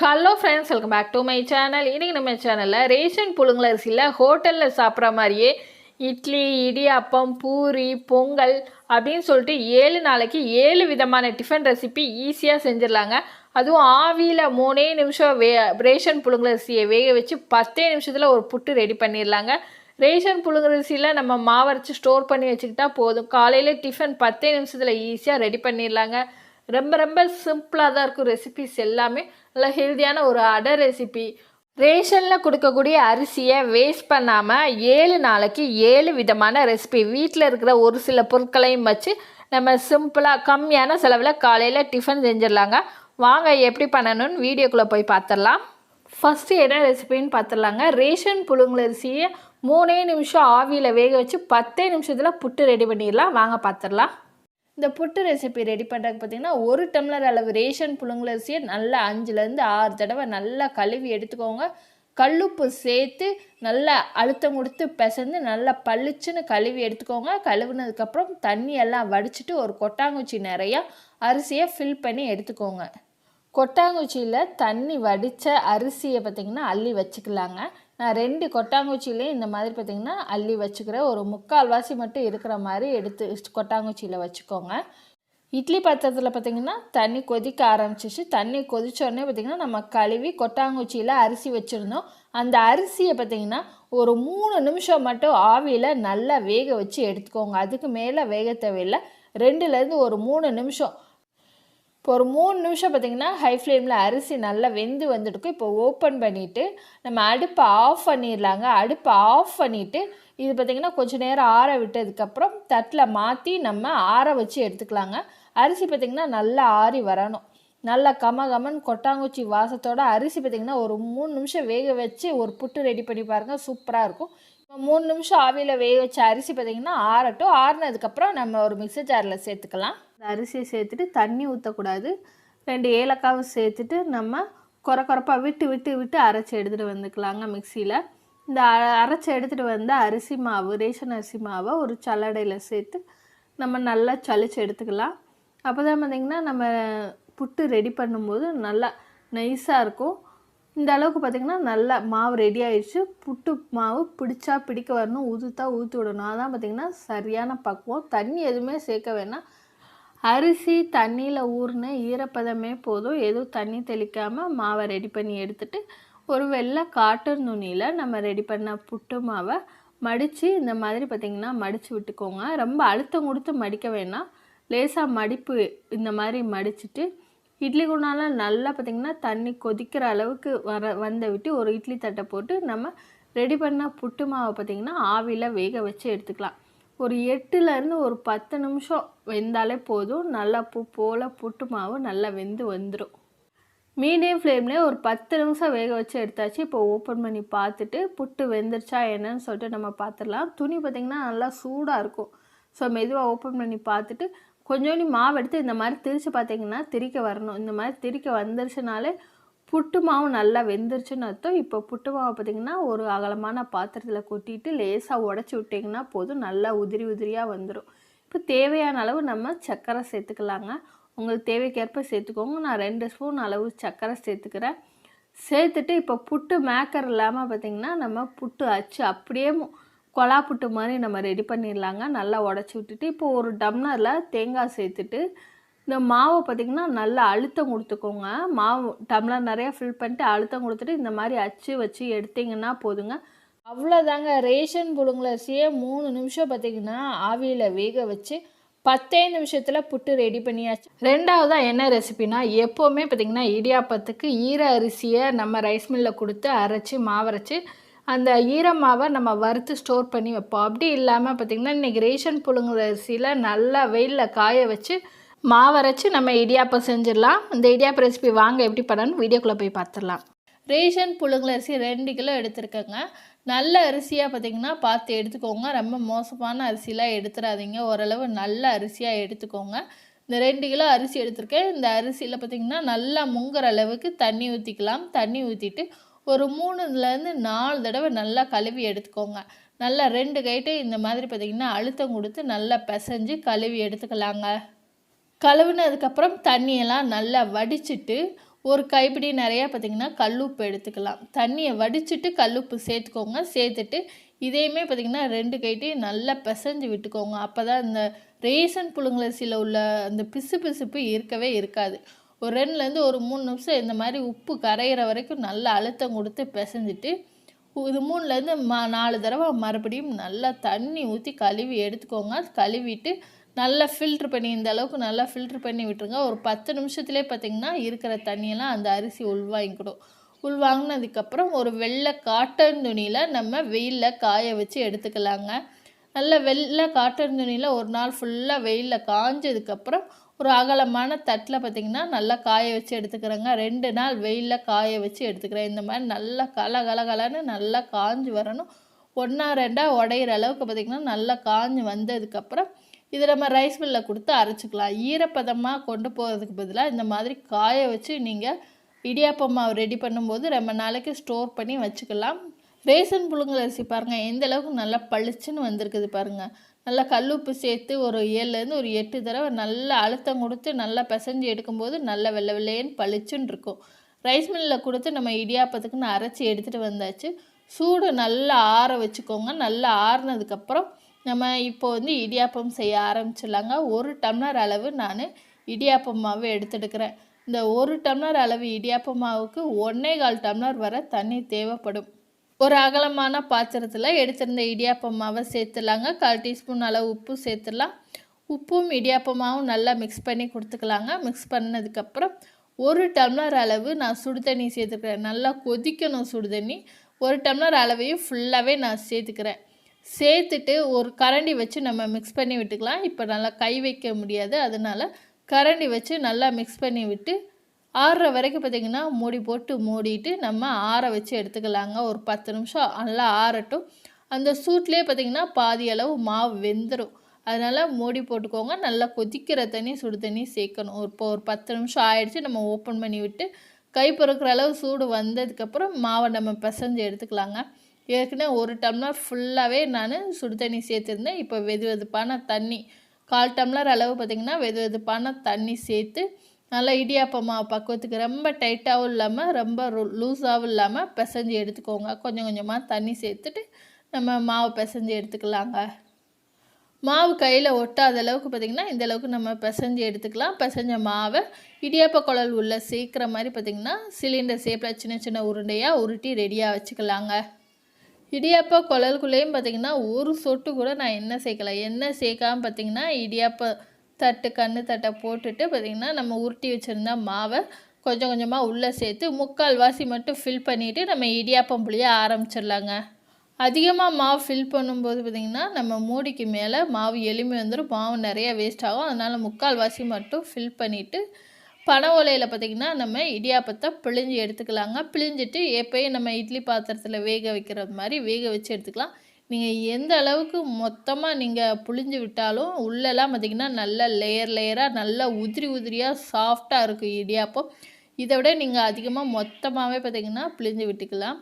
Hello friends welcome back to my channel இன்றைக்கி நம்ம சேனலில் ரேஷன் புழுங்கல் அரிசியில் ஹோட்டலில் சாப்பிட்ற மாதிரியே இட்லி இடியாப்பம் பூரி பொங்கல் அப்படின்னு சொல்லிட்டு ஏழு நாளைக்கு ஏழு விதமான டிஃபன் ரெசிபி ஈஸியாக செஞ்சிடலாங்க. அதுவும் ஆவியில் மூணே நிமிஷம் வே ரேஷன் புழுங்கல் அரிசியை வேக வச்சு பத்தே நிமிஷத்தில் ஒரு புட்டு ரெடி பண்ணிடலாங்க. ரேஷன் புழுங்கல் அரிசியில் நம்ம மாவரைச்சி ஸ்டோர் பண்ணி வச்சுக்கிட்டா போதும். காலையில் டிஃபன் பத்தே நிமிஷத்தில் ஈஸியாக ரெடி பண்ணிடலாங்க. ரொம்ப ரொம்ப சிம்பிளாக தான் இருக்கும் ரெசிபிஸ் எல்லாமே. நல்லா ஹெல்த்தியான ஒரு அடை ரெசிபி ரேஷனில் கொடுக்கக்கூடிய அரிசியை வேஸ்ட் பண்ணாமல் ஏழு நாளைக்கு ஏழு விதமான ரெசிபி வீட்டில் இருக்கிற ஒரு சில பொருட்களையும் வச்சு நம்ம சிம்பிளாக கம்மியான செலவில் காலையில் டிஃபன் செஞ்சிடலாங்க. வாங்க எப்படி பண்ணணும்னு வீடியோக்குள்ளே போய் பார்த்துடலாம். ஃபஸ்ட்டு என்ன ரெசிபின்னு பார்த்துடலாங்க. ரேஷன் புழுங்கல் அரிசியை மூணே நிமிஷம் ஆவியில் வேக வச்சு பத்தே நிமிஷத்தில் புட்டு ரெடி பண்ணிடலாம். வாங்க பார்த்துடலாம். இந்த புட்டு ரெசிபி ரெடி பண்ணுறதுக்கு பார்த்தீங்கன்னா ஒரு டம்ளர் அளவு ரேஷன் புழுங்கலரிசியை நல்லா அஞ்சுலேருந்து ஆறு தடவை நல்லா கழுவி எடுத்துக்கோங்க. கல்லுப்பு சேர்த்து நல்லா அழுத்தம் கொடுத்து பிசைந்து நல்லா பளிச்சுன்னு கழுவி எடுத்துக்கோங்க. கழுவுனதுக்கப்புறம் தண்ணி எல்லாம் வடிச்சிட்டு ஒரு கொட்டாங்குச்சி நிறையா அரிசியை ஃபில் பண்ணி எடுத்துக்கோங்க. கொட்டாங்குச்சியில் தண்ணி வடித்த அரிசியை பார்த்திங்கன்னா அள்ளி வச்சுக்கலாங்க. நான் ரெண்டு கொட்டாங்குச்சியிலையும் இந்த மாதிரி பார்த்திங்கன்னா அள்ளி வச்சுக்கிறேன். ஒரு முக்கால்வாசி மட்டும் இருக்கிற மாதிரி எடுத்து கொட்டாங்குச்சியில் வச்சுக்கோங்க. இட்லி பாத்திரத்தில் பார்த்திங்கன்னா தண்ணி கொதிக்க ஆரம்பிச்சிச்சு தண்ணி கொதிச்சோடனே பார்த்திங்கன்னா நம்ம கழுவி கொட்டாங்குச்சியில் அரிசி வச்சுருந்தோம். அந்த அரிசியை பார்த்திங்கன்னா ஒரு மூணு நிமிஷம் மட்டும் ஆவியில் நல்லா வேக வச்சு எடுத்துக்கோங்க. அதுக்கு மேலே வேக தேவையில்லை. ரெண்டுலேருந்து ஒரு மூணு நிமிஷம் இப்போ ஒரு மூணு நிமிஷம் பார்த்திங்கன்னா ஹை ஃப்ளேமில் அரிசி நல்லா வெந்து வந்துட்டுக்கும் இப்போ ஓப்பன் பண்ணிவிட்டு நம்ம அடுப்பை ஆஃப் பண்ணிடலாங்க. அடுப்பை ஆஃப் பண்ணிவிட்டு இது பார்த்திங்கன்னா கொஞ்சம் நேரம் ஆற விட்டதுக்கப்புறம் தட்டில் மாற்றி நம்ம ஆற வச்சு எடுத்துக்கலாங்க. அரிசி பார்த்திங்கன்னா நல்லா ஆறி வரணும். நல்லா கம கமன் கொட்டாங்குச்சி வாசத்தோட அரிசி பார்த்திங்கன்னா ஒரு மூணு நிமிஷம் வேக வச்சு ஒரு புட்டு ரெடி பண்ணி பாருங்கள் சூப்பராக இருக்கும். மூணு நிமிஷம் ஆவியில் வேக வச்ச அரிசி பார்த்திங்கன்னா ஆறட்டும். ஆறுனதுக்கப்புறம் நம்ம ஒரு மிக்சர் ஜாரில் சேர்த்துக்கலாம். அரிசியை சேர்த்துட்டு தண்ணி ஊற்றக்கூடாது ரெண்டு ஏலக்காவும் சேர்த்துட்டு நம்ம குறை குறைப்பாக விட்டு விட்டு விட்டு அரைச்சி எடுத்துகிட்டு வந்துக்கலாங்க மிக்சியில் இந்த அ- அரைச்சி எடுத்துகிட்டு வந்து அரிசி மாவு ரேஷன் அரிசி மாவை ஒரு சல்லடையில் சேர்த்து நம்ம நல்லா சளிச்சு எடுத்துக்கலாம். அப்போ தான் பார்த்திங்கன்னா நம்ம புட்டு ரெடி பண்ணும்போது நல்லா நைஸாக இருக்கும். இந்த அளவுக்கு பார்த்திங்கன்னா நல்லா மாவு ரெடி ஆயிடுச்சு புட்டு மாவு பிடிச்சா பிடிக்க வரணும் உதுத்தா ஊற்றி விடணும். அதான் பார்த்திங்கன்னா சரியான பக்குவம். தண்ணி எதுவுமே சேர்க்க வேணாம். அரிசி தண்ணியில் ஊறின ஈரப்பதமே போதும். எதுவும் தண்ணி தெளிக்காமல் மாவை ரெடி பண்ணி எடுத்துட்டு ஒரு வெள்ளை காட்டன் துணியில் நம்ம ரெடி பண்ண புட்டு மாவை மடித்து இந்த மாதிரி பார்த்திங்கன்னா மடித்து விட்டுக்கோங்க. ரொம்ப அழுத்தம் கொடுத்து மடிக்க வேணாம். லேசாக மடிப்பு இந்த மாதிரி மடிச்சுட்டு இட்லி குண்டால நல்லா பார்த்திங்கன்னா தண்ணி கொதிக்கிற அளவுக்கு வர வந்த விட்டு ஒரு இட்லி தட்டை போட்டு நம்ம ரெடி பண்ண புட்டு மாவை பார்த்திங்கன்னா ஆவியில் வேக வச்சு எடுத்துக்கலாம். ஒரு எட்டுலேருந்து ஒரு பத்து நிமிஷம் வெந்தாலே போதும். நல்லா பூ போல் புட்டு மாவு நல்லா வெந்து வந்துடும் மீடியம் ஃப்ளேம்லேயே ஒரு பத்து நிமிஷம் வேக வச்சு எடுத்தாச்சு. இப்போ ஓப்பன் பண்ணி பார்த்துட்டு புட்டு வெந்துருச்சா என்னன்னு சொல்லிட்டு நம்ம பார்த்துடலாம். துணி பார்த்திங்கன்னா நல்லா சூடாக இருக்கும். ஸோ மெதுவாக ஓப்பன் பண்ணி பார்த்துட்டு கொஞ்சோண்டி மாவு எடுத்து இந்த மாதிரி திரிச்சு பார்த்தீங்கன்னா திரிக்க வரணும். இந்த மாதிரி திரிக்க வந்துருச்சுனாலே புட்டு மாவு நல்லா வெந்துருச்சுன்னு அர்த்தம். இப்போ புட்டு மாவு பார்த்திங்கன்னா ஒரு அகலமான பாத்திரத்தில் கொட்டிட்டு லேசாக உடச்சி விட்டிங்கன்னா போதும். நல்லா உதிரி உதிரியாக வந்துடும் இப்போ தேவையான அளவு நம்ம சர்க்கரை சேர்த்துக்கலாங்க. உங்களுக்கு தேவைக்கேற்ப சேர்த்துக்கோங்க. நான் ரெண்டு ஸ்பூன் அளவு சர்க்கரை சேர்த்துக்கிறேன். சேர்த்துட்டு இப்போ புட்டு மேக்கர் இல்லாமல் பார்த்திங்கன்னா நம்ம புட்டு அச்சு அப்படியே கொலா புட்டு மாதிரி நம்ம ரெடி பண்ணிடலாங்க. நல்லா உடச்சி விட்டுட்டு இப்போ ஒரு டம்ளரில் தேங்காய் சேர்த்துட்டு இந்த மாவை பார்த்திங்கன்னா நல்லா அழுத்தம் கொடுத்துக்கோங்க. மாவு டம்ளர் நிறையா ஃபில் பண்ணிட்டு அழுத்தம் கொடுத்துட்டு இந்த மாதிரி அச்சு வச்சு எடுத்திங்கன்னா போதுங்க. அவ்வளோதாங்க ரேஷன் புழுங்கல் அரிசியை மூணு நிமிஷம் பார்த்திங்கன்னா ஆவியில் வேக வச்சு பத்தே நிமிஷத்தில் புட்டு ரெடி பண்ணியாச்சு. ரெண்டாவதாக என்ன ரெசிபினா எப்போவுமே பார்த்திங்கன்னா இடியாப்பத்துக்கு ஈர அரிசியை நம்ம ரைஸ் மில்லில் கொடுத்து அரைச்சி மாவரைச்சி அந்த ஈரமாவை நம்ம வறுத்து ஸ்டோர் பண்ணி வைப்போம். அப்படி இல்லாமல் பார்த்திங்கன்னா இன்றைக்கி ரேஷன் புழுங்குற அரிசியில் நல்லா வெயிலில் காய வச்சு மாவரைச்சி நம்ம இடியாப்பம் செஞ்சிடலாம். இந்த இடியாப்ப ரெசிபி வாங்க எப்படி பண்ணணும்னு வீடியோக்குள்ளே போய் பார்த்துடலாம் ரேஷன் புழுங்கல் அரிசி ரெண்டு கிலோ எடுத்துருக்கேங்க. நல்ல அரிசியாக பார்த்தீங்கன்னா பார்த்து எடுத்துக்கோங்க. ரொம்ப மோசமான அரிசிலாம் எடுத்துடாதீங்க ஓரளவு நல்ல அரிசியாக எடுத்துக்கோங்க. இந்த ரெண்டு கிலோ அரிசி எடுத்திருக்கேன். இந்த அரிசியில் பார்த்தீங்கன்னா நல்லா முங்குற அளவுக்கு தண்ணி ஊற்றிக்கலாம் தண்ணி ஊற்றிட்டு ஒரு மூணுலேருந்து நாலு தடவை நல்லா கழுவி எடுத்துக்கோங்க. நல்லா ரெண்டு கைட்டு இந்த மாதிரி பார்த்தீங்கன்னா அழுத்தம் கொடுத்து நல்லா பிசைஞ்சு கழுவி எடுத்துக்கலாங்க. கழுவுனதுக்கப்புறம் தண்ணியெல்லாம் நல்லா வடிச்சிட்டு ஒரு கைப்பிடி நிறையா பார்த்திங்கன்னா கல்லுப்பு எடுத்துக்கலாம். தண்ணியை வடிச்சிட்டு கல்லுப்பு சேர்த்துக்கோங்க. சேர்த்துட்டு இதையுமே பார்த்திங்கன்னா ரெண்டு கைட்டையும் நல்லா பிசைஞ்சு விட்டுக்கோங்க. அப்போ தான் இந்த ரேசன் புழுங்கலரிசியில் உள்ள அந்த பிசு பிசுப்பு இருக்கவே இருக்காது. ஒரு ரெண்டுலேருந்து ஒரு மூணு நிமிஷம் இந்த மாதிரி உப்பு கரையிற வரைக்கும் நல்லா அழுத்தம் கொடுத்து பிசைஞ்சிட்டு இது மூணுலேருந்து மா நாலு தடவை மறுபடியும் நல்லா தண்ணி ஊற்றி கழுவி எடுத்துக்கோங்க. கழுவிட்டு நல்லா ஃபில்ட்ரு பண்ணி இந்த அளவுக்கு நல்லா ஃபில்ட்ரு பண்ணி விட்டுருங்க. ஒரு பத்து நிமிஷத்துலேயே பார்த்திங்கன்னா இருக்கிற தண்ணியெல்லாம் அந்த அரிசி உள்வாங்கிக்கிடும் உள்வாங்கினதுக்கப்புறம் ஒரு வெள்ளை காட்டன் துணியில் நம்ம வெயிலில் காய வச்சு எடுத்துக்கலாங்க. நல்ல வெள்ளை காட்டன் துணியில் ஒரு நாள் ஃபுல்லாக வெயிலில் காஞ்சதுக்கப்புறம் ஒரு அகலமான தட்டில் பார்த்திங்கன்னா நல்லா காய வச்சு எடுத்துக்கிறேங்க. ரெண்டு நாள் வெயிலில் காய வச்சு எடுத்துக்கிறேன். இந்த மாதிரி நல்லா கல கலகலன்னு நல்லா காஞ்சு வரணும். ஒன்றா ரெண்டாக உடையிற அளவுக்கு பார்த்திங்கன்னா நல்லா காஞ்சி வந்ததுக்கப்புறம் இதை நம்ம ரைஸ் மில்லில் கொடுத்து அரைச்சிக்கலாம். ஈரப்பதமாக கொண்டு போகிறதுக்கு பதிலாக இந்த மாதிரி காய வச்சு நீங்கள் இடியாப்பம் மாவு ரெடி பண்ணும்போது ரொம்ப நாளைக்கு ஸ்டோர் பண்ணி வச்சுக்கலாம். ரேசன் புழுங்கல் அரிசி பாருங்கள் எந்த அளவுக்கு நல்லா பளிச்சுன்னு வந்திருக்குது பாருங்கள் நல்லா கல்லுப்பு சேர்த்து ஒரு ஏழுலேருந்து ஒரு எட்டு தடவை நல்லா அழுத்தம் கொடுத்து நல்லா பிசைஞ்சு எடுக்கும்போது நல்லா வெள்ளை வெள்ளையன்னு பளிச்சுன்னு இருக்கும். ரைஸ் மில்லில் கொடுத்து நம்ம இடியாப்பத்துக்குன்னு அரைச்சி எடுத்துகிட்டு வந்தாச்சு. சூடு நல்லா ஆற வச்சுக்கோங்க. நல்லா ஆறுனதுக்கப்புறம் நம்ம இப்போ வந்து இடியாப்பம் செய்ய ஆரம்பிச்சிடலாங்க. ஒரு டம்ளர் அளவு நான் இடியாப்பம் மாவு எடுத்துடுக்கிறேன். இந்த ஒரு டம்ளர் அளவு இடியாப்ப மாவுக்கு ஒன்றே கால் டம்ளர் வர தண்ணி தேவைப்படும். ஒரு அகலமான பாத்திரத்தில் எடுத்திருந்த இடியாப்பம் மாவை சேர்த்துலாங்க கால் டீஸ்பூன் அளவு உப்பு சேர்த்துடலாம். உப்பும் இடியாப்பமாவும் நல்லா மிக்ஸ் பண்ணி கொடுத்துக்கலாங்க. மிக்ஸ் பண்ணதுக்கப்புறம் ஒரு டம்ளர் அளவு நான் சுடு தண்ணி சேர்த்துக்கிறேன். நல்லா கொதிக்கணும் சுடு தண்ணி ஒரு டம்ளர் அளவையும் ஃபுல்லாகவே நான் சேர்த்துக்கிறேன். சேர்த்துட்டு ஒரு கரண்டி வச்சு நம்ம மிக்ஸ் பண்ணி விட்டுக்கலாம். இப்போ நல்லா கை வைக்க முடியாது. அதனால் கரண்டி வச்சு நல்லா மிக்ஸ் பண்ணி விட்டு ஆறுற வரைக்கும் பார்த்திங்கன்னா மூடி போட்டு மூடிட்டு நம்ம ஆற வச்சு எடுத்துக்கலாங்க. ஒரு பத்து நிமிஷம் நல்லா ஆறட்டும். அந்த சூட்லேயே பார்த்திங்கன்னா பாதி அளவு மாவு வெந்துடும் அதனால் மூடி போட்டுக்கோங்க. நல்லா கொதிக்கிற தண்ணி சுடு தண்ணி சேர்க்கணும். இப்போ ஒரு பத்து நிமிஷம் ஆயிடுச்சு நம்ம ஓப்பன் பண்ணி விட்டு கை பொறுக்கிற அளவு சூடு வந்ததுக்கப்புறம் மாவை நம்ம பிசைஞ்சு எடுத்துக்கலாங்க. ஏற்கனவே ஒரு டம்ளர் ஃபுல்லாகவே நான் சுடு தண்ணி சேர்த்துருந்தேன். இப்போ வெது வெதுப்பான தண்ணி கால் டம்ளர் அளவு பார்த்திங்கன்னா வெது வெதுப்பான தண்ணி சேர்த்து நல்லா இடியாப்பம் மாவு பக்குவத்துக்கு ரொம்ப டைட்டாகவும் இல்லாமல் ரொம்ப லூஸாகவும் இல்லாமல் பிசைஞ்சு எடுத்துக்கோங்க. கொஞ்சம் கொஞ்சமாக தண்ணி சேர்த்துட்டு நம்ம மாவு பிசைஞ்சு எடுத்துக்கலாங்க. மாவு கையில் ஒட்டாத அளவுக்கு பார்த்திங்கன்னா இந்த அளவுக்கு நம்ம பிசைஞ்சு எடுத்துக்கலாம். பிசைஞ்ச மாவை இடியாப்ப குழல் உள்ள சேர்க்குற மாதிரி பார்த்திங்கன்னா சிலிண்டர் சேப்பில் சின்ன சின்ன உருண்டையாக உருட்டி ரெடியாக வச்சுக்கலாங்க. இடியாப்ப குழலுக்குள்ளேயும் பார்த்திங்கன்னா ஒரு சொட்டு கூட நான் எண்ணெய் சேர்க்கலாம் எண்ணெய் சேர்க்காம பார்த்திங்கன்னா இடியாப்ப தட்டு கண்ணு தட்டை போட்டுட்டு பார்த்திங்கன்னா நம்ம உருட்டி வச்சுருந்தா மாவை கொஞ்சம் கொஞ்சமாக உள்ளே சேர்த்து முக்கால் வாசி மட்டும் ஃபில் பண்ணிவிட்டு நம்ம இடியாப்பம் புளிய ஆரம்பிச்சிடலாங்க. அதிகமாக மாவு ஃபில் பண்ணும்போது பார்த்திங்கன்னா நம்ம மூடிக்கு மேலே மாவு எளிமை வந்துடும் மாவு நிறையா வேஸ்ட் ஆகும். அதனால் முக்கால் வாசி மட்டும் ஃபில் பண்ணிவிட்டு பனை ஓலையில் பார்த்திங்கன்னா நம்ம இடியாப்பத்தை பிழிஞ்சு எடுத்துக்கலாங்க. பிழிஞ்சிட்டு எப்போயும் நம்ம இட்லி பாத்திரத்தில் வேக வைக்கிறது மாதிரி வேக வச்சு எடுத்துக்கலாம். நீங்கள் எந்த அளவுக்கு மொத்தமாக நீங்கள் புழிஞ்சு விட்டாலும் உள்ளெல்லாம் பார்த்திங்கன்னா நல்ல லேயர் லேயராக நல்லா உதிரி உதிரியாக சாஃப்டாக இருக்கும் இடியாப்பம். இதை விட நீங்கள் அதிகமாக மொத்தமாகவே பார்த்திங்கன்னா பிழிஞ்சு விட்டுக்கலாம்.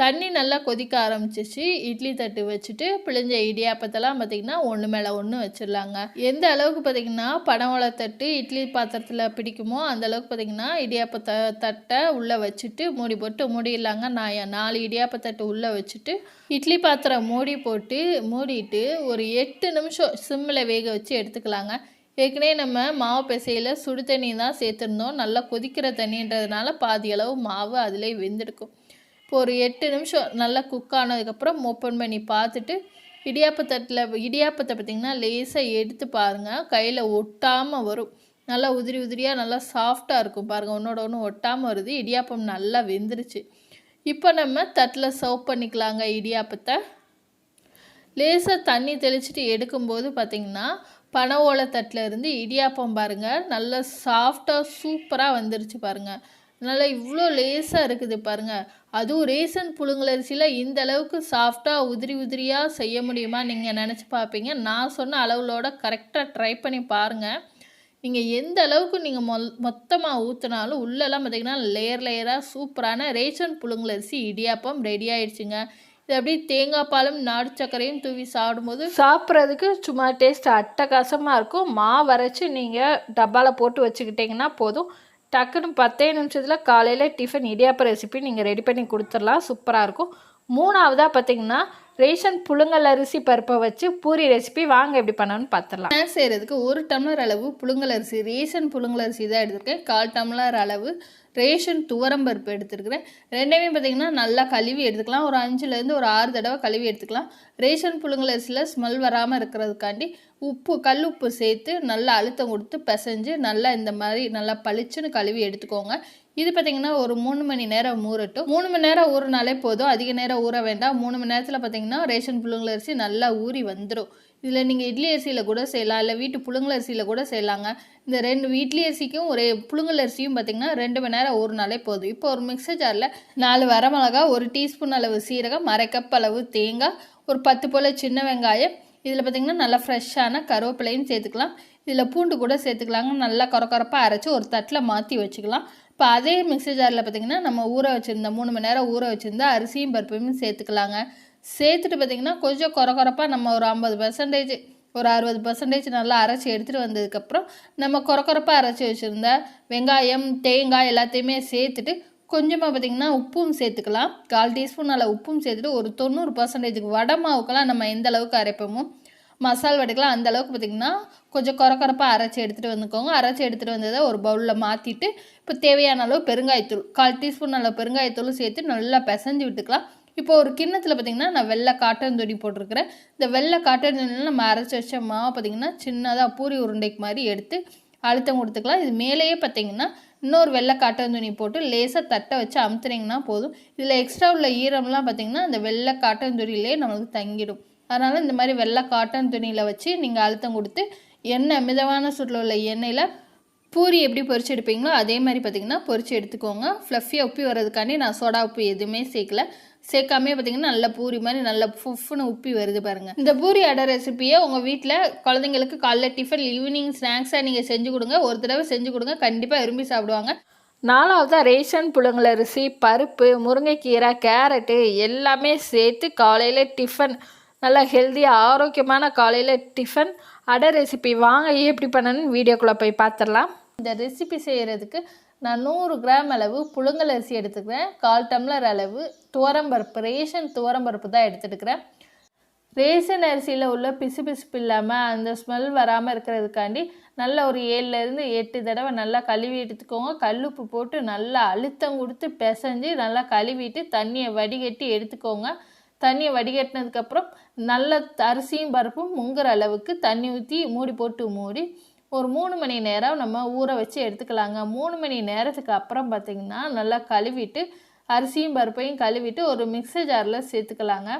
தண்ணி நல்லா கொதிக்க ஆரம்பிச்சிச்சு இட்லி தட்டு வச்சுட்டு பிழிஞ்ச இடியாப்பத்தெல்லாம் பார்த்திங்கன்னா ஒன்று மேலே ஒன்று வச்சிடலாங்க. எந்த அளவுக்கு பார்த்திங்கன்னா பனவளை தட்டு இட்லி பாத்திரத்தில் பிடிக்குமோ அந்த அளவுக்கு பார்த்திங்கன்னா இடியாப்ப தட்டை உள்ளே வச்சுட்டு மூடி போட்டு மூடிடலாங்க. நான் நாலு இடியாப்ப தட்டு உள்ளே வச்சுட்டு இட்லி பாத்திரம் மூடி போட்டு மூடிட்டு ஒரு எட்டு நிமிஷம் சிம்மில் வேக வச்சு எடுத்துக்கலாங்க. ஏற்கனவே நம்ம மாவு பிசையில் சுடு தண்ணி தான் சேர்த்துருந்தோம். நல்லா கொதிக்கிற தண்ணின்றதுனால பாதி அளவு மாவு அதிலே வெந்திருக்கும். இப்போ ஒரு எட்டு நிமிஷம் நல்லா குக் ஆனதுக்கப்புறம் ஓப்பன் பண்ணி பார்த்துட்டு இடியாப்ப தட்டில் இடியாப்பத்தை பார்த்திங்கன்னா லேசாக எடுத்து பாருங்கள் கையில் ஒட்டாமல் வரும். நல்லா உதிரி உதிரியாக நல்லா சாஃப்டாக இருக்கும் பாருங்கள் ஒன்றோட ஒன்று ஒட்டாமல் வருது. இடியாப்பம் நல்லா வெந்துருச்சு. இப்போ நம்ம தட்டில் சர்வ் பண்ணிக்கலாங்க இடியாப்பத்தை. லேசாக தண்ணி தெளிச்சிட்டு எடுக்கும்போது பார்த்திங்கன்னா பனை ஓலை தட்டில் இருந்து இடியாப்பம் பாருங்கள் நல்லா சாஃப்டாக சூப்பராக வந்துருச்சு பாருங்கள் அதனால் இவ்வளோ லேசாக இருக்குது பாருங்கள் அதுவும் ரேசன் புழுங்கலரிசியில் இந்த அளவுக்கு சாஃப்டாக உதிரி உதிரியாக செய்ய முடியுமா நீங்கள் நினச்சி பார்ப்பீங்க நான் சொன்ன அளவுலோட கரெக்டாக ட்ரை பண்ணி பாருங்கள் நீங்கள் எந்த அளவுக்கு நீங்கள் மொ மொத்தமாக ஊற்றினாலும் உள்ளெல்லாம் பார்த்திங்கன்னா லேயர் லேயராக சூப்பரான ரேஷன் புழுங்கலரிசி இடியாப்பம் ரெடி ஆயிடுச்சுங்க. இது அப்படியே தேங்காய் பாலும் நாடு சர்க்கரையும் தூவி சாப்பிடும்போது சாப்பிட்றதுக்கு சும்மா டேஸ்ட் அட்டகாசமாக இருக்கும். மா வரைச்சி நீங்கள் டப்பாவில் போட்டு வச்சுக்கிட்டிங்கன்னா போதும். டக்குன்னு பத்தே நிமிஷத்தில் காலையில் டிஃபன் இடியாப்ப ரெசிபி நீங்கள் ரெடி பண்ணி கொடுத்துடலாம். சூப்பராக இருக்கும். மூணாவதாக பார்த்தீங்கன்னா ரேஷன் புழுங்கல் அரிசி பருப்பை வச்சு பூரி ரெசிபி வாங்க எப்படி பண்ணணும்னு பார்த்துடலாம். ஸ்நாக்ஸ் செய்கிறதுக்கு ஒரு டம்ளர் அளவு புழுங்கல் அரிசி ரேஷன் புழுங்கல் அரிசி தான் எடுத்திருக்கேன். கால் டம்ளர் அளவு ரேஷன் துவரம்பருப்பு எடுத்துருக்கிறேன். ரெண்டுமே பார்த்தீங்கன்னா நல்லா கழுவி எடுத்துக்கலாம். ஒரு அஞ்சுலேருந்து ஒரு ஆறு தடவை கழுவி எடுத்துக்கலாம். ரேஷன் புழுங்கல் அரிசியில் ஸ்மெல் வராமல் இருக்கிறதுக்காண்டி உப்பு கல் உப்பு சேர்த்து நல்லா அழுத்தம் கொடுத்து பிசைஞ்சு நல்லா இந்த மாதிரி நல்லா பளிச்சுன்னு கழுவி எடுத்துக்கோங்க. இது பார்த்தீங்கன்னா ஒரு மூணு மணி நேரம் ஊறட்டும். மூணு மணி நேரம் ஊறினாலே போதும். அதிக நேரம் ஊற வேண்டாம். மூணு மணி நேரத்தில் பார்த்தீங்கன்னா ரேஷன் புழுங்கல் அரிசி நல்லா ஊறி வந்துடும் இதில் நீங்கள் இட்லி அரிசியில் கூட செய்யலாம். இல்லை வீட்டு புழுங்கல் அரிசியில் கூட செய்யலாங்க. இந்த ரெண்டு இட்லி அரிசிக்கும் ஒரு புழுங்கல் அரிசியும் பார்த்தீங்கன்னா ரெண்டு மணி நேரம் ஊறினாலே போதும். இப்போ ஒரு மிக்சர் ஜாரில் நாலு வரமிளகா ஒரு டீஸ்பூன் அளவு சீரகம் அரை கப் அளவு தேங்காய் ஒரு பத்து போல் சின்ன வெங்காயம். இதில் பார்த்தீங்கன்னா நல்லா ஃப்ரெஷ்ஷான கருவேப்பிலையும் சேர்த்துக்கலாம். இதில் பூண்டு கூட சேர்த்துக்கலாங்க. நல்லா கொரக்கொரப்பாக அரைச்சி ஒரு தட்டில் மாற்றி வச்சுக்கலாம். இப்போ அதே மிக்ஸி ஜாரில் பார்த்தீங்கன்னா நம்ம ஊற வச்சுருந்த மூணு மணி நேரம் ஊற வச்சுருந்தா அரிசியும் பருப்பையும் சேர்த்துக்கலாங்க. சேர்த்துட்டு பார்த்தீங்கன்னா கொஞ்சம் கொரக்கொரப்பாக நம்ம ஒரு ஐம்பது பர்சன்டேஜ் ஒரு அறுபது பர்சன்டேஜ் நல்லா அரைச்சி எடுத்துகிட்டு வந்ததுக்கப்புறம் நம்ம கொரக்கொரப்பாக அரைச்சி வச்சுருந்த வெங்காயம் தேங்காய் எல்லாத்தையுமே சேர்த்துட்டு கொஞ்சமாக பார்த்திங்கன்னா உப்பும் சேர்த்துக்கலாம். கால் டீஸ்பூன் அளவு உப்பும் சேர்த்துட்டு ஒரு தொண்ணூறு பர்சன்டேஜுக்கு வடை மாவுக்கெல்லாம் நம்ம எந்த அளவுக்கு அரைப்போமோ மசால் வடைக்கெலாம் அந்த அளவுக்கு பார்த்திங்கன்னா கொஞ்சம் கொரக்கொரப்பாக அரைச்சி எடுத்துகிட்டு வந்துக்கோங்க. அரைச்சி எடுத்துகிட்டு வந்ததை ஒரு பவுலில் மாற்றிட்டு இப்போ தேவையான அளவு பெருங்காயத்தூள் கால் டீஸ்பூன் அளவு பெருங்காயத்தூளும் சேர்த்து நல்லா பிசைஞ்சு விட்டுக்கலாம். இப்போ ஒரு கிண்ணத்தில் பார்த்திங்கன்னா நான் வெள்ளை காட்டன் துணி போட்டிருக்கிறேன். இந்த வெள்ளை காட்டன் துணியில் நம்ம அரைச்சி வச்ச மாவு பார்த்திங்கன்னா சின்னதாக பூரி உருண்டைக்கு மாதிரி எடுத்து அழுத்தம் கொடுத்துக்கலாம். இது மேலேயே பார்த்திங்கன்னா இன்னொரு வெள்ளை காட்டன் துணி போட்டு லேசாக தட்டை வச்சு அமுத்துனீங்கன்னா போதும். இதில் எக்ஸ்ட்ரா உள்ள ஈரம்லாம் பார்த்திங்கன்னா இந்த வெள்ளை காட்டன் துணியிலே நம்மளுக்கு தங்கிடும். அதனால் இந்த மாதிரி வெள்ளை காட்டன் துணியில் வச்சு நீங்கள் அழுத்தம் கொடுத்து எண்ணெய் மிதமான சூட்டில் உள்ள எண்ணெயில் பூரி எப்படி பொறிச்சு எடுப்பீங்களோ அதே மாதிரி பார்த்தீங்கன்னா பொறிச்சு எடுத்துக்கோங்க. ஃப்ளஃபியாக உப்பி வர்றதுக்காண்டி நான் சோடா உப்பு எதுவுமே சேர்க்கல. சேர்க்காமே பார்த்தீங்கன்னா நல்ல பூரி மாதிரி நல்ல ஃபுஃப்னு உப்பி வருது பாருங்கள் இந்த பூரி அடை ரெசிப்பியை உங்கள் வீட்டில் குழந்தைங்களுக்கு காலைல டிஃபன் ஈவினிங் ஸ்நாக்ஸாக நீங்கள் செஞ்சு கொடுங்க. ஒரு தடவை செஞ்சு கொடுங்க. கண்டிப்பாக விரும்பி சாப்பிடுவாங்க. நாலாவதாக ரேஷன் புழுங்கல் அரிசி பருப்பு முருங்கைக்கீரை கேரட்டு எல்லாமே சேர்த்து காலையில் டிஃபன் நல்லா ஹெல்த்தியாக ஆரோக்கியமான காலையில் டிஃபன் அடை ரெசிபி வாங்க எப்படி பண்ணணும்னு வீடியோக்குள்ளே போய் பார்த்துடலாம் இந்த ரெசிபி செய்கிறதுக்கு நான் நூறு கிராம் அளவு புழுங்கல் அரிசி எடுத்துக்கிறேன். கால் டம்ளர் அளவு துவரம்பருப்பு ரேஷன் துவரம்பருப்பு தான் எடுத்துட்டுக்கிறேன். ரேஷன் அரிசியில் உள்ள பிசு பிசுப்பு இல்லாமல் அந்த ஸ்மெல் வராமல் இருக்கிறதுக்காண்டி நல்ல ஒரு ஏழுலேருந்து எட்டு தடவை நல்லா கழுவி எடுத்துக்கோங்க. கல்லுப்பு போட்டு நல்லா அழுத்தம் கொடுத்து பிசைஞ்சு நல்லா கழுவிட்டு தண்ணியை வடிகட்டி எடுத்துக்கோங்க. தண்ணியை வடிகட்டினதுக்கப்புறம் நல்ல அரிசியும் பருப்பும் முங்குற அளவுக்கு தண்ணி ஊற்றி மூடி போட்டு மூடி ஒரு மூணு மணி நேரம் நம்ம ஊற வச்சு எடுத்துக்கலாங்க. மூணு மணி நேரத்துக்கு அப்புறம் பார்த்திங்கன்னா நல்லா கழுவிட்டு அரிசியும் பருப்பையும் கழுவிட்டு ஒரு மிக்சர் ஜாரில் சேர்த்துக்கலாங்க.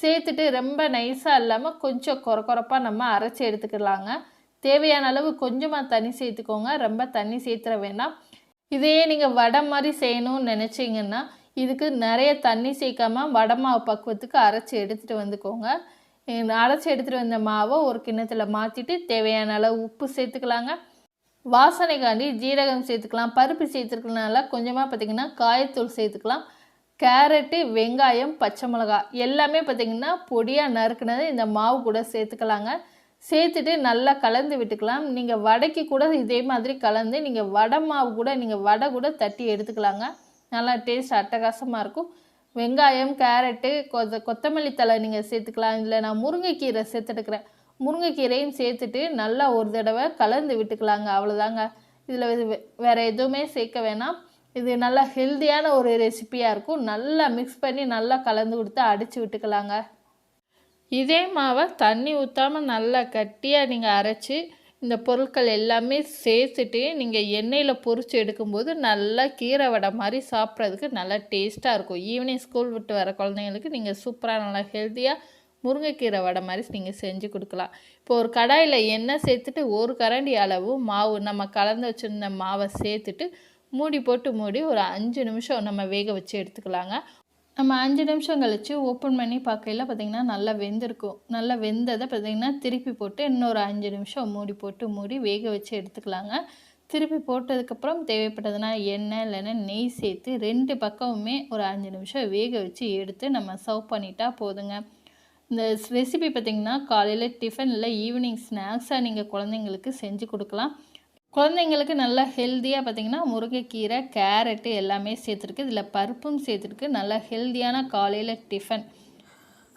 சேர்த்துட்டு ரொம்ப நைஸாக இல்லாமல் கொஞ்சம் கொர கொரப்பாக நம்ம அரைச்சி எடுத்துக்கலாங்க. தேவையான அளவு கொஞ்சமாக தண்ணி சேர்த்துக்கோங்க. ரொம்ப தண்ணி சேர்த்துற வேண்டாம் இதையே நீங்கள் வடை மாதிரி செய்யணும்னு நினச்சிங்கன்னா இதுக்கு நிறைய தண்ணி சேர்க்காம வடை மாவு பக்குவத்துக்கு அரைச்சி எடுத்துகிட்டு வந்துக்கோங்க. அரைச்சி எடுத்துகிட்டு வந்த மாவை ஒரு கிண்ணத்தில் மாற்றிட்டு தேவையான அளவு உப்பு சேர்த்துக்கலாங்க. வாசனைக்காண்டி ஜீரகம் சேர்த்துக்கலாம் பருப்பு சேர்த்துருக்கனால கொஞ்சமாக பார்த்திங்கன்னா காயத்தூள் சேர்த்துக்கலாம். கேரட்டு வெங்காயம் பச்சை மிளகா எல்லாமே பார்த்திங்கன்னா பொடியாக நறுக்குனது இந்த மாவு கூட சேர்த்துக்கலாங்க. சேர்த்துட்டு நல்லா கலந்து விட்டுக்கலாம். நீங்கள் வடைக்கு கூட இதே மாதிரி கலந்து நீங்கள் வடை மாவு கூட நீங்கள் வடை கூட தட்டி எடுத்துக்கலாங்க. நல்லா டேஸ்ட் அட்டகாசமாக இருக்கும். வெங்காயம் கேரட்டு கொத்த கொத்தமல்லி தழை நீங்கள் சேர்த்துக்கலாம். இதில் நான் முருங்கைக்கீரை சேர்த்துட்டுக்கிறேன் முருங்கைக்கீரையும் சேர்த்துட்டு நல்லா ஒரு தடவை கலந்து விட்டுக்கலாங்க. அவ்வளோதாங்க இதில் வேறு எதுவுமே சேர்க்க வேணாம். இது நல்லா ஹெல்த்தியான ஒரு ரெசிப்பியாக இருக்கும். நல்லா மிக்ஸ் பண்ணி நல்லா கலந்து கொடுத்து அடித்து விட்டுக்கலாங்க. இதே மாவை தண்ணி ஊற்றாமல் நல்லா கட்டியாக நீங்கள் அரைச்சி இந்த பொருட்கள் எல்லாமே சேர்த்துட்டு நீங்கள் எண்ணெயில் பொரித்து எடுக்கும்போது நல்லா கீரை வடை மாதிரி சாப்பிட்றதுக்கு நல்லா டேஸ்ட்டாக இருக்கும். ஈவினிங் ஸ்கூல் விட்டு வர குழந்தைங்களுக்கு நீங்கள் சூப்பராக நல்லா ஹெல்த்தியாக முருங்கைக்கீரை வடை மாதிரி நீங்கள் செஞ்சு கொடுக்கலாம். இப்போ ஒரு கடாயில் எண்ணெய் சேர்த்துட்டு ஒரு கரண்டி அளவு மாவு நம்ம கலந்து வச்சுருந்த மாவை சேர்த்துட்டு மூடி போட்டு மூடி ஒரு அஞ்சு நிமிஷம் நம்ம வேக வச்சு எடுத்துக்கலாங்க. நம்ம அஞ்சு நிமிஷம் கழித்து ஓப்பன் பண்ணி பார்க்கையில் பார்த்திங்கன்னா நல்லா வெந்திருக்கும் நல்லா வெந்ததை பார்த்திங்கன்னா திருப்பி போட்டு இன்னொரு அஞ்சு நிமிஷம் மூடி போட்டு மூடி வேக வச்சு எடுத்துக்கலாங்க. திருப்பி போட்டதுக்கப்புறம் தேவைப்பட்டதுன்னா எண்ணெய் இல்லைன்னா நெய் சேர்த்து ரெண்டு பக்கமுமே ஒரு அஞ்சு நிமிஷம் வேக வச்சு எடுத்து நம்ம சர்வ் பண்ணிட்டா போதுங்க. இந்த ரெசிபி பார்த்திங்கன்னா காலையில் டிஃபன் இல்லை ஈவினிங் ஸ்நாக்ஸாக நீங்கள் குழந்தைங்களுக்கு செஞ்சு கொடுக்கலாம். குழந்தைங்களுக்கு நல்லா ஹெல்த்தியாக பார்த்தீங்கன்னா முருங்கைக்கீரை கேரட்டு எல்லாமே சேர்த்துருக்கு. இதில் பருப்பும் சேர்த்துருக்கு. நல்லா ஹெல்த்தியான காலையில் டிஃபன்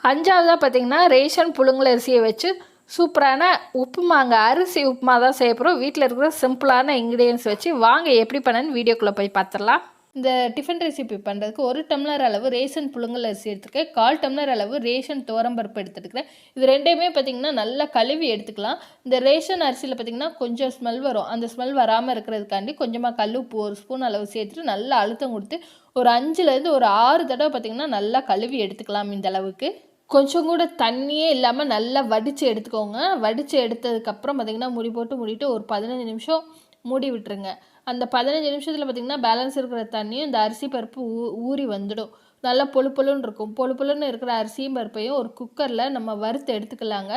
அஞ்சாவதாக பார்த்தீங்கன்னா ரேஷன் புழுங்கல் அரிசியை வச்சு சூப்பரான உப்புமாங்க அரிசி உப்புமா தான் செய்ய போகிறோம் வீட்டில் இருக்கிற சிம்பிளான இன்க்ரீடியன்ஸ் வச்சு. வாங்க எப்படி பண்ணன்னு வீடியோக்குள்ளே போய் பார்த்துடலாம் இந்த டிஃபன் ரெசிபி பண்ணுறதுக்கு ஒரு டம்ளர் அளவு ரேஷன் புழுங்கல் அரிசி எடுத்துருக்கேன். கால் டம்ளர் அளவு ரேஷன் துவரம்பருப்பு எடுத்துருக்கிறேன். இது ரெண்டையுமே பார்த்திங்கன்னா நல்லா கழுவி எடுத்துக்கலாம். இந்த ரேஷன் அரிசியில் பார்த்திங்கன்னா கொஞ்சம் ஸ்மெல் வரும். அந்த ஸ்மெல் வராமல் இருக்கிறதுக்காண்டி கொஞ்சமாக கல் உப்பு ஒரு ஸ்பூன் அளவு சேர்த்துட்டு நல்லா அழுத்தம் கொடுத்து ஒரு அஞ்சுலேருந்து ஒரு ஆறு தடவை பார்த்திங்கன்னா நல்லா கழுவி எடுத்துக்கலாம் இந்த அளவுக்கு. கொஞ்சம் கூட தண்ணியே இல்லாமல் நல்லா வடித்து எடுத்துக்கோங்க. வடித்து எடுத்ததுக்கப்புறம் பார்த்திங்கன்னா முடி போட்டு மூடிட்டு ஒரு பதினஞ்சு நிமிஷம் மூடி விட்டுருங்க. அந்த பதினஞ்சு நிமிஷத்தில் பார்த்திங்கன்னா பேலன்ஸ் இருக்கிற தண்ணியும் இந்த அரிசி பருப்பு ஊ ஊறி வந்துடும். நல்லா பொழு பொழுன்னு இருக்கும். பொழு பொழுன்னு இருக்கிற அரிசியும் பருப்பையும் ஒரு குக்கரில் நம்ம வறுத்து எடுத்துக்கலாங்க.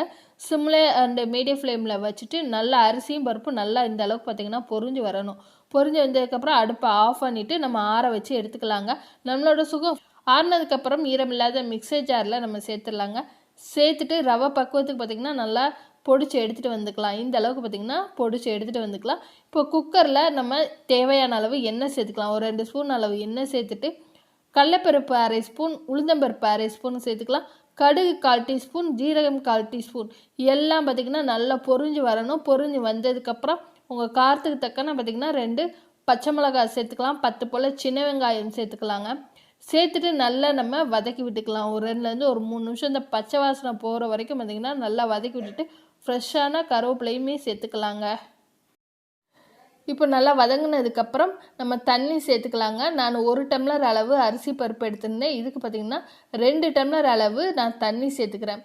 சிம்லே அந்த மீடியம் ஃப்ளேமில் வச்சுட்டு நல்லா அரிசியும் பருப்பும் நல்லா இந்த அளவுக்கு பார்த்திங்கன்னா பொரிஞ்சு வரணும். பொறிஞ்சு வந்ததுக்கப்புறம் அடுப்பை ஆஃப் பண்ணிவிட்டு நம்ம ஆற வச்சு எடுத்துக்கலாங்க. நம்மளோட சுகம் ஆறுனதுக்கப்புறம் ஈரமில்லாத மிக்சர் ஜாரில் நம்ம சேர்த்துடலாங்க. சேர்த்துட்டு ரவை பக்குவத்துக்கு பார்த்திங்கன்னா நல்லா பொடிச்சு எடுத்துகிட்டு வந்துக்கலாம். இந்த அளவுக்கு பார்த்திங்கன்னா பொடிச்சு எடுத்துகிட்டு வந்துக்கலாம். இப்போ குக்கரில் நம்ம தேவையான அளவு எண்ணெய் சேர்த்துக்கலாம். ஒரு ரெண்டு ஸ்பூன் அளவு எண்ணெய் சேர்த்துட்டு கடலப்பருப்பு அரை ஸ்பூன் உளுந்தம்பருப்பு அரை ஸ்பூன் சேர்த்துக்கலாம். கடுகு கால் டீஸ்பூன் ஜீரகம் கால் டீஸ்பூன். எல்லாம் பார்த்திங்கன்னா நல்லா பொறிஞ்சு வரணும். பொறிஞ்சு வந்ததுக்கப்புறம் உங்கள் காரத்துக்கு தக்கன பார்த்திங்கன்னா ரெண்டு பச்சை மிளகாய் சேர்த்துக்கலாம். பத்து போல் சின்ன வெங்காயம் சேர்த்துக்கலாங்க. சேர்த்துட்டு நல்லா நம்ம வதக்கி விட்டுக்கலாம். ஒரு ரெண்டுலேருந்து ஒரு மூணு நிமிஷம் இந்த பச்சை வாசனை போகிற வரைக்கும் பார்த்திங்கன்னா நல்லா வதக்கி விட்டுட்டு ஃப்ரெஷ்ஷான கருவேப்பிலையுமே சேர்த்துக்கலாங்க. இப்போ நல்லா வதங்கினதுக்கப்புறம் நம்ம தண்ணி சேர்த்துக்கலாங்க. நான் ஒரு டம்ளர் அளவு அரிசி பருப்பு எடுத்திருந்தேன். இதுக்கு பார்த்திங்கன்னா ரெண்டு டம்ளர் அளவு நான் தண்ணி சேர்த்துக்கிறேன்.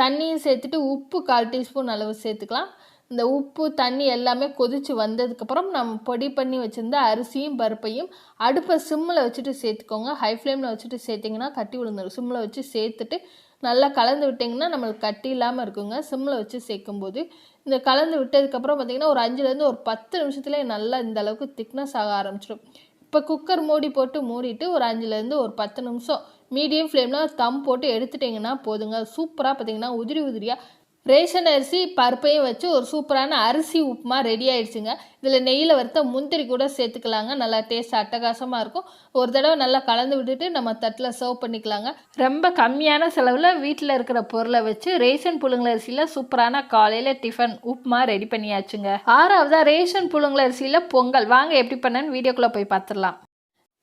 தண்ணியும் சேர்த்துட்டு உப்பு கால் டீஸ்பூன் அளவு சேர்த்துக்கலாம். இந்த உப்பு தண்ணி எல்லாமே கொதித்து வந்ததுக்கப்புறம் நம்ம பொடி பண்ணி வச்சுருந்த அரிசியும் பருப்பையும் அடுப்பை சிம்மில் வச்சுட்டு சேர்த்துக்கோங்க. ஹை ஃப்ளேமில் வச்சுட்டு சேர்த்திங்கன்னா கட்டி விழுந்துடும் சிம்மில் வச்சு சேர்த்துட்டு நல்லா கலந்து விட்டிங்கன்னா நம்மளுக்கு கட்டி இல்லாமல் இருக்குங்க. சிம்மில் வச்சு சேர்க்கும்போது இந்த கலந்து விட்டதுக்கப்புறம் பார்த்திங்கன்னா ஒரு அஞ்சுலேருந்து ஒரு பத்து நிமிஷத்துலேயே நல்லா இந்த அளவுக்கு திக்னஸ் ஆக ஆரம்பிச்சிடும். இப்போ குக்கர் மூடி போட்டு மூடிட்டு ஒரு அஞ்சுலேருந்து ஒரு பத்து நிமிஷம் மீடியம் ஃப்ளேமில் தம் போட்டு எடுத்துட்டிங்கன்னா போதுங்க. சூப்பராக பார்த்திங்கன்னா உதிரி உதிரியாக ரேஷன் அரிசி பருப்பையும் வச்சு ஒரு சூப்பரான அரிசி உப்புமா ரெடி ஆயிடுச்சுங்க. இதில் நெய்யில் வறுத்த முந்திரி கூட சேர்த்துக்கலாங்க. நல்லா டேஸ்ட் அட்டகாசமாக இருக்கும். ஒரு தடவை நல்லா கலந்து விட்டுட்டு நம்ம தட்டில் சர்வ் பண்ணிக்கலாங்க. ரொம்ப கம்மியான செலவில் வீட்டில் இருக்கிற பொருளை வச்சு ரேஷன் புழுங்கல் அரிசியில் சூப்பரான காலையில் டிஃபன் உப்புமா ரெடி பண்ணியாச்சுங்க. ஆறாவதாக ரேஷன் புழுங்கல் அரிசியில் பொங்கல். வாங்க எப்படி பண்ணேன்னு வீடியோக்குள்ளே போய் பார்த்துடலாம்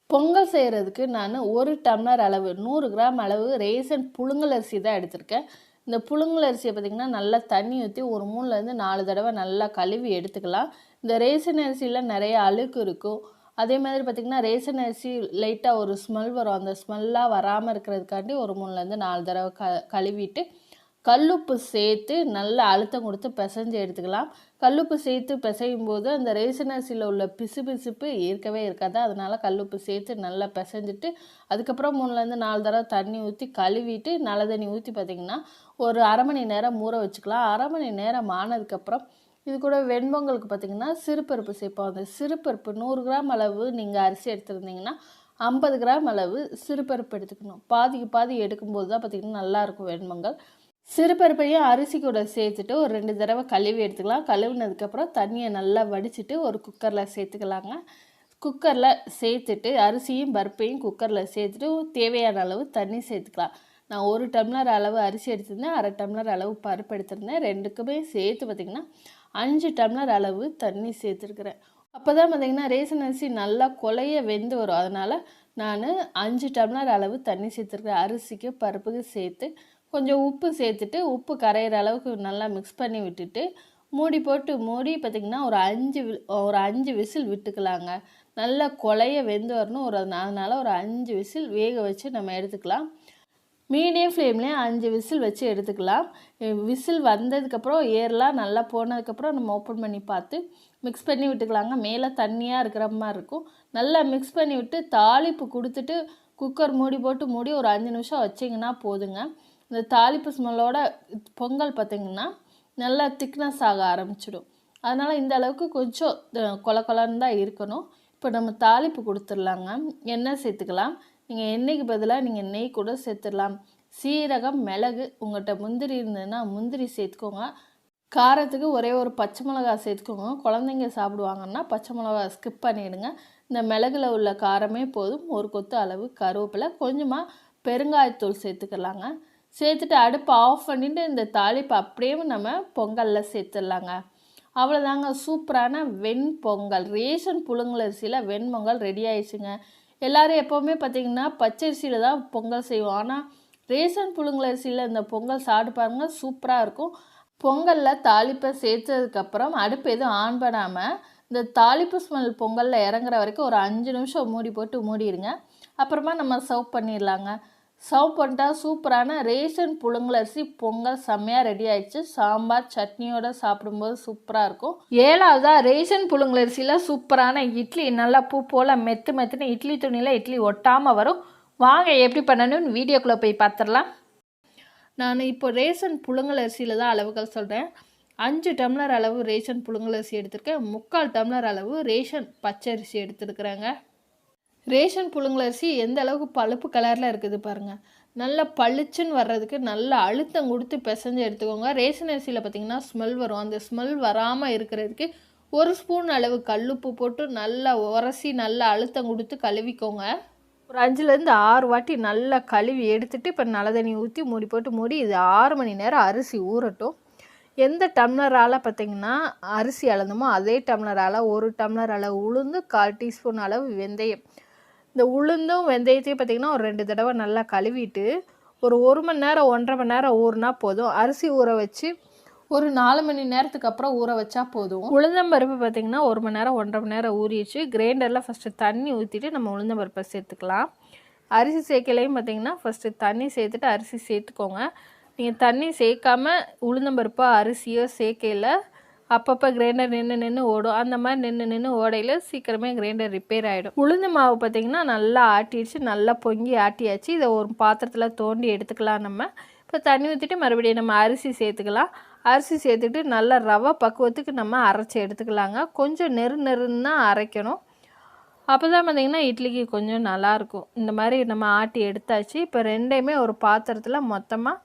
பொங்கல் செய்கிறதுக்கு நான் ஒரு டம்ளர் அளவு நூறு கிராம் அளவு ரேசன் புழுங்கல் அரிசி தான் எடுத்திருக்கேன். இந்த புழுங்கல் அரிசியை பார்த்திங்கன்னா நல்லா தண்ணி ஊற்றி ஒரு மூணுலேருந்து நாலு தடவை நல்லா கழுவி எடுத்துக்கலாம். இந்த ரேசன் அரிசியில் நிறைய அழுக்கு இருக்கும். அதே மாதிரி பார்த்திங்கன்னா ரேசன் அரிசி லைட்டாக ஒரு ஸ்மெல் வரும். அந்த ஸ்மெல்லாக வராமல் இருக்கிறதுக்காண்டி ஒரு மூணுலேருந்து நாலு தடவை க கழுவிட்டு கல்லுப்பு சேர்த்து நல்லா அழுத்தம் கொடுத்து பிசைஞ்சு எடுத்துக்கலாம். கல்லுப்பு சேர்த்து பிசையும் போது அந்த ரேசன் அரிசியில் உள்ள பிசு பிசுப்பு இருக்கவே இருக்காது. அதனால் கல்லுப்பு சேர்த்து நல்லா பிசைஞ்சிட்டு அதுக்கப்புறம் மூணுலேருந்து நாலு தடவை தண்ணி ஊற்றி கழுவிட்டு நல்ல தண்ணி ஊற்றி பார்த்திங்கன்னா ஒரு அரை மணி நேரம் ஊற வச்சுக்கலாம். அரை மணி நேரம் ஆனதுக்கப்புறம் இது கூட வெண்பொங்கலுக்கு பார்த்திங்கன்னா சிறுபருப்பு சேர்ப்போம். அந்த சிறுபருப்பு நூறு கிராம் அளவு நீங்கள் அரிசி எடுத்துருந்தீங்கன்னா ஐம்பது கிராம் அளவு சிறுபருப்பு எடுத்துக்கணும். பாதிக்கு பாதி எடுக்கும்போது தான் பார்த்திங்கன்னா நல்லாயிருக்கும் வெண்பொங்கல். சிறுபருப்பையும் அரிசி கூட சேர்த்துட்டு ஒரு ரெண்டு தடவை கழுவி எடுத்துக்கலாம். கழுவினதுக்கப்புறம் தண்ணியை நல்லா வடிச்சிட்டு ஒரு குக்கரில் சேர்த்துக்கலாங்க. குக்கரில் சேர்த்துட்டு அரிசியும் பருப்பையும் குக்கரில் சேர்த்துட்டு தேவையான அளவு தண்ணி சேர்த்துக்கலாம். நான் ஒரு டம்ளர் அளவு அரிசி எடுத்திருந்தேன் அரை டம்ளர் அளவு பருப்பு எடுத்திருந்தேன். ரெண்டுக்குமே சேர்த்து பார்த்திங்கன்னா அஞ்சு டம்ளர் அளவு தண்ணி சேர்த்துருக்குறேன். அப்போ தான் பார்த்திங்கன்னா ரேசன் அரிசி நல்லா கொலைய வெந்து வரும். அதனால் நான் அஞ்சு டம்ளர் அளவு தண்ணி சேர்த்துருக்கேன் அரிசிக்கு பருப்புக்கு சேர்த்து கொஞ்சம் உப்பு சேர்த்துட்டு உப்பு கரையிற அளவுக்கு நல்லா மிக்ஸ் பண்ணி விட்டுட்டு மூடி போட்டு மூடி பார்த்திங்கன்னா ஒரு அஞ்சு வி- ஒரு அஞ்சு விசில் விட்டுக்கலாங்க. நல்லா கொலைய வெந்து வரணும். ஒரு அதனால் ஒரு அஞ்சு விசில் வேக வச்சு நம்ம எடுத்துக்கலாம். மீடியம் ஃப்ளேம்லேயே அஞ்சு விசில் வச்சு எடுத்துக்கலாம். விசில் வந்ததுக்கப்புறம் ஏர்லாம் நல்லா போனதுக்கப்புறம் நம்ம ஓப்பன் பண்ணி பார்த்து மிக்ஸ் பண்ணி விட்டுக்கலாங்க. மேலே தண்ணியாக இருக்கிற மாதிரி இருக்கும். நல்லா மிக்ஸ் பண்ணி விட்டு தாளிப்பு கொடுத்துட்டு குக்கர் மூடி போட்டு மூடி ஒரு அஞ்சு நிமிஷம் வச்சிங்கன்னா போதுங்க. இந்த தாளிப்பு ஸ்மெல்லோட பொங்கல் பார்த்திங்கன்னா நல்லா திக்னஸ் ஆக ஆரம்பிச்சிடும். அதனால் இந்த அளவுக்கு கொஞ்சம் கொல கொலன்னு தான் இருக்கணும். இப்போ நம்ம தாளிப்பு கொடுத்துடலாங்க. எண்ணெய் சேர்த்துக்கலாம். நீங்கள் எண்ணெய்க்கு பதிலாக நீங்கள் நெய் கூட சேர்த்துடலாம். சீரகம் மிளகு உங்கள்கிட்ட முந்திரி இருந்ததுன்னா முந்திரி சேர்த்துக்கோங்க. காரத்துக்கு ஒரே ஒரு பச்சை மிளகா சேர்த்துக்கோங்க. குழந்தைங்க சாப்பிடுவாங்கன்னா பச்சை மிளகா ஸ்கிப் பண்ணிவிடுங்க இந்த மிளகுல உள்ள காரமே போதும். ஒரு கொத்து அளவு கருவேப்பிலை. கொஞ்சமாக பெருங்காயத்தூள் சேர்த்துக்கலாங்க. சேர்த்துட்டு அடுப்பை ஆஃப் பண்ணிவிட்டு இந்த தாளிப்பை அப்படியே நம்ம பொங்கலில் சேர்த்துடலாங்க. அவ்வளோதாங்க சூப்பரான வெண்பொங்கல் ரேஷன் புழுங்கலரிசியில் வெண்பொங்கல் ரெடி ஆயிடுச்சுங்க. எல்லோரும் எப்போவுமே பார்த்திங்கன்னா பச்சரிசியில் தான் பொங்கல் செய்வோம். ஆனால் ரேஷன் புழுங்கலரிசியில் இந்த பொங்கல் சாப்பிட்டு பாருங்க சூப்பராக இருக்கும். பொங்கலில் தாளிப்பை சேர்த்ததுக்கப்புறம் அடுப்பு எதுவும் ஆன் பண்ணாமல் இந்த தாளிப்பு ஸ்மெல் பொங்கலில் இறங்குற வரைக்கும் ஒரு அஞ்சு நிமிஷம் மூடி போட்டு மூடிடுங்க. அப்புறமா நம்ம சர்வ் பண்ணிடலாங்க. சர்வ் பண்ணிட்டா சூப்பரான ரேஷன் புழுங்கலரிசி பொங்கல் செம்மையாக ரெடி ஆயிடுச்சு. சாம்பார் சட்னியோட சாப்பிடும்போது சூப்பராக இருக்கும். ஏழாவதா ரேஷன் புழுங்கலரிசியில் சூப்பரான இட்லி. நல்லா பூ போல் மெத்து மெத்துன்னு இட்லி துணியில் இட்லி ஒட்டாமல் வரும். வாங்க எப்படி பண்ணணும்னு வீடியோக்குள்ளே போய் பார்த்துடலாம் நான் இப்போ ரேஷன் புழுங்கலரிசியில் தான் அளவுகள் சொல்கிறேன் அஞ்சு டம்ளர் அளவு ரேஷன் புழுங்கலரிசி எடுத்திருக்கேன். முக்கால் டம்ளர் அளவு ரேஷன் பச்சரிசி எடுத்துருக்குறேங்க. ரேஷன் புழுங்கலரிசி எந்த அளவுக்கு பழுப்பு கலரில் இருக்குது பாருங்கள் நல்லா பளிச்சுன்னு வர்றதுக்கு நல்லா அழுத்தம் கொடுத்து பிசைஞ்சு எடுத்துக்கோங்க. ரேஷன் அரிசியில் பார்த்தீங்கன்னா ஸ்மெல் வரும். அந்த ஸ்மெல் வராமல் இருக்கிறதுக்கு ஒரு ஸ்பூன் அளவு கல்லுப்பு போட்டு நல்லா உரசி நல்லா அழுத்தம் கொடுத்து கழுவிக்கோங்க. ஒரு அஞ்சுலேருந்து ஆறு வாட்டி நல்லா கழுவி எடுத்துட்டு இப்போ நல்ல தண்ணி ஊற்றி மூடி போட்டு மூடி இது ஆறு மணி நேரம் அரிசி ஊறட்டும். எந்த டம்ளரால் பார்த்தீங்கன்னா அரிசி அளந்தமோ அதே டம்ளரால் ஒரு டம்ளர் அளவு உளுந்து கால் டீஸ்பூன் அளவு வெந்தயம். இந்த உளுந்தும் வெந்தயத்தையும் பார்த்திங்கன்னா ஒரு ரெண்டு தடவை நல்லா கழுவிட்டு ஒரு ஒரு மணி நேரம் ஒன்றரை மணி நேரம் ஊறினா போதும். அரிசி ஊற வச்சு ஒரு நாலு மணி நேரத்துக்கு அப்புறம் ஊற வச்சா போதும். உளுந்தம்பருப்பு பார்த்திங்கன்னா ஒரு மணி நேரம் ஒன்றரை மணி நேரம் ஊறிச்சு கிரைண்டரில் ஃபஸ்ட்டு தண்ணி ஊற்றிட்டு நம்ம உளுந்தம்பருப்பை சேர்த்துக்கலாம். அரிசி சேர்க்கலையும் பார்த்திங்கன்னா ஃபஸ்ட்டு தண்ணி சேர்த்துட்டு அரிசி சேர்த்துக்கோங்க. நீங்கள் தண்ணி சேர்க்காம உளுந்தம்பருப்போ அரிசியோ சேர்க்கையில் அப்பப்போ கிரைண்டர் நின்று நின்று ஓடும். அந்த மாதிரி நின்று நின்று ஓடையில் சீக்கிரமே கிரைண்டர் ரிப்பேர் ஆகிடும் உளுந்து மாவு பார்த்திங்கன்னா நல்லா ஆட்டிடுச்சு நல்லா பொங்கி ஆட்டியாச்சு. இதை ஒரு பாத்திரத்தில் தோண்டி எடுத்துக்கலாம் நம்ம. இப்போ தண்ணி ஊற்றிட்டு மறுபடியும் நம்ம அரிசி சேர்த்துக்கலாம். அரிசி சேர்த்துட்டு நல்லா ரவை பக்குவத்துக்கு நம்ம அரைச்சி எடுத்துக்கலாங்க. கொஞ்சம் நெரு நெருன்னு தான் அரைக்கணும். அப்போ தான் பார்த்திங்கன்னா இட்லிக்கு கொஞ்சம் நல்லாயிருக்கும் இந்த மாதிரி நம்ம ஆட்டி எடுத்தாச்சு. இப்போ ரெண்டையுமே ஒரு பாத்திரத்தில் மொத்தமாக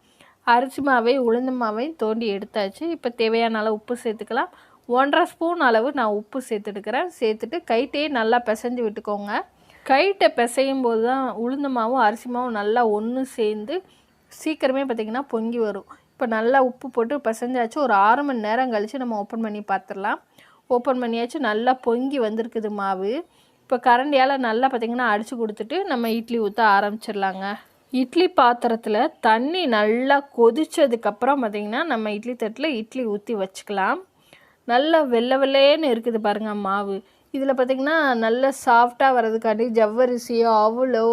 அரிசி மாவை உளுந்து மாவையும் தோண்டி எடுத்தாச்சு. இப்போ தேவையான அளவு உப்பு சேர்த்துக்கலாம். ஒன்றரை ஸ்பூன் அளவு நான் உப்பு சேர்த்துட்டுக்கிறேன் சேர்த்துட்டு கைட்டையே நல்லா பிசைஞ்சு விட்டுக்கோங்க. கைட்டை பிசையும் போது தான் உளுந்து மாவும் அரிசி மாவும் நல்லா ஒன்று சேர்ந்து சீக்கிரமே பார்த்திங்கன்னா பொங்கி வரும். இப்போ நல்லா உப்பு போட்டு பிசைஞ்சாச்சு. ஒரு ஆறு மணி நேரம் கழித்து நம்ம ஓப்பன் பண்ணி பார்த்துடலாம் ஓப்பன் பண்ணியாச்சு. நல்லா பொங்கி வந்திருக்குது மாவு. இப்போ கரண்டியால் நல்லா பார்த்திங்கன்னா அடித்து கொடுத்துட்டு நம்ம இட்லி ஊற்ற ஆரம்பிச்சிடலாங்க. இட்லி பாத்திரத்தில் தண்ணி நல்லா கொதிச்சதுக்கப்புறம் பார்த்திங்கன்னா நம்ம இட்லி தட்டில் இட்லி ஊற்றி வச்சுக்கலாம். நல்லா வெள்ளை வெள்ளையேன்னு இருக்குது பாருங்கள் மாவு. இதில் பார்த்திங்கன்னா நல்லா சாஃப்டாக வர்றதுக்காண்டி ஜவ்வரிசியோ அவ்வளோ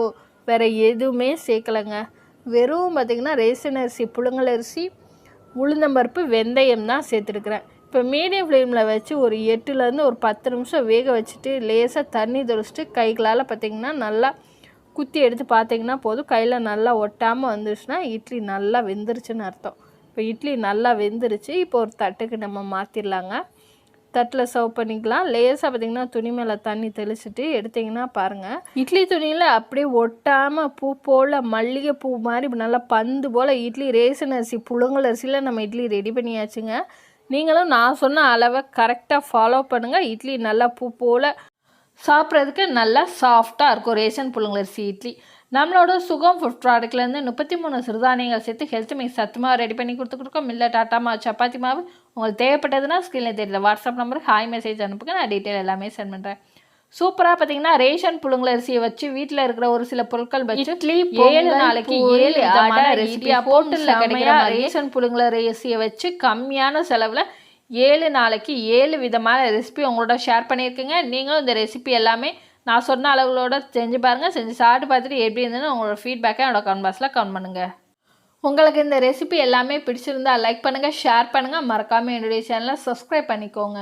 வேறு எதுவுமே சேர்க்கலைங்க. வெறும் பார்த்திங்கன்னா ரேசன் அரிசி புழுங்கல் அரிசி உளுந்தம்பருப்பு வெந்தயம் தான் சேர்த்துருக்குறேன். இப்போ மீடியம் ஃப்ளேமில் வச்சு ஒரு எட்டுலேருந்து ஒரு பத்து நிமிஷம் வேக வச்சுட்டு லேசாக தண்ணி தொளிச்சிட்டு கைகளால் பார்த்திங்கன்னா நல்லா குத்தி எடுத்து பார்த்தீங்கன்னா போதும். கையில் நல்லா ஒட்டாமல் வந்துருச்சுன்னா இட்லி நல்லா வெந்துருச்சுன்னு அர்த்தம். இப்போ இட்லி நல்லா வெந்துருச்சு. இப்போ ஒரு தட்டுக்கு நம்ம மாற்றிடலாங்க தட்டில் சர்வ் பண்ணிக்கலாம். லேசாக பார்த்தீங்கன்னா துணி மேலே தண்ணி தெளிச்சிட்டு எடுத்திங்கன்னா பாருங்கள் இட்லி துணியில் அப்படியே ஒட்டாமல் பூ போல் மல்லிகை பூ மாதிரி நல்லா பந்து போல் இட்லி ரேசன் அரிசி புழுங்கல் அரிசியில் நம்ம இட்லி ரெடி பண்ணியாச்சுங்க. நீங்களும் நான் சொன்ன அளவை கரெக்டாக ஃபாலோ பண்ணுங்கள் இட்லி நல்லா பூ போல் சாப்பிட்றதுக்கு நல்லா சாஃப்டாக இருக்கும். ரேஷன் புழுங்கலரிசி இட்லி. நம்மளோட சுகம் ஃபுட் ப்ராடக்ட்லேருந்து முப்பத்தி மூணு சிறுதானியங்கள் சேர்த்து ஹெல்த் மிக்ஸ் சத்துமாக ரெடி பண்ணி கொடுத்துருக்கோம் இல்லை டாட்டா மாவு சப்பாத்தி மாவு உங்களுக்கு தேவைப்பட்டதுன்னா ஸ்க்ரீனில் தெரியல வாட்ஸ்அப் நம்பருக்கு ஹாய் மெசேஜ் அனுப்புங்க. நான் டீட்டெயில் எல்லாமே சென்ட் பண்ணுறேன் சூப்பராக பார்த்தீங்கன்னா ரேஷன் புழுங்கலரிசியை வச்சு வீட்டில் இருக்கிற ஒரு சில பொருட்கள் வச்சு இட்லி, ஏழு நாளைக்கு ஏழு விதமான அடை, ரெசிபி இடியாப்பம், ஹோட்டலில் கிடைக்கிற செமையா மாதிரி ரேஷன் புழுங்கலரிசியை வச்சு கம்மியான செலவில் ஏழு நாளைக்கு ஏழு விதமான ரெசிபி உங்களோட ஷேர் பண்ணியிருக்கேங்க. நீங்களும் இந்த ரெசிபி எல்லாமே நான் சொன்ன அளவுகளோட செஞ்சு பாருங்கள் செஞ்சு சாப்பிட்டு பார்த்துட்டு எப்படி இருந்ததுன்னு உங்களோட ஃபீட்பேக்கை என்னோட கமெண்ட் பாக்ஸில் கமெண்ட் பண்ணுங்கள் உங்களுக்கு இந்த ரெசிபி எல்லாமே பிடிச்சிருந்தா லைக் பண்ணுங்கள் ஷேர் பண்ணுங்கள் மறக்காமல் என்னுடைய சேனலை சப்ஸ்கிரைப் பண்ணிக்கோங்க.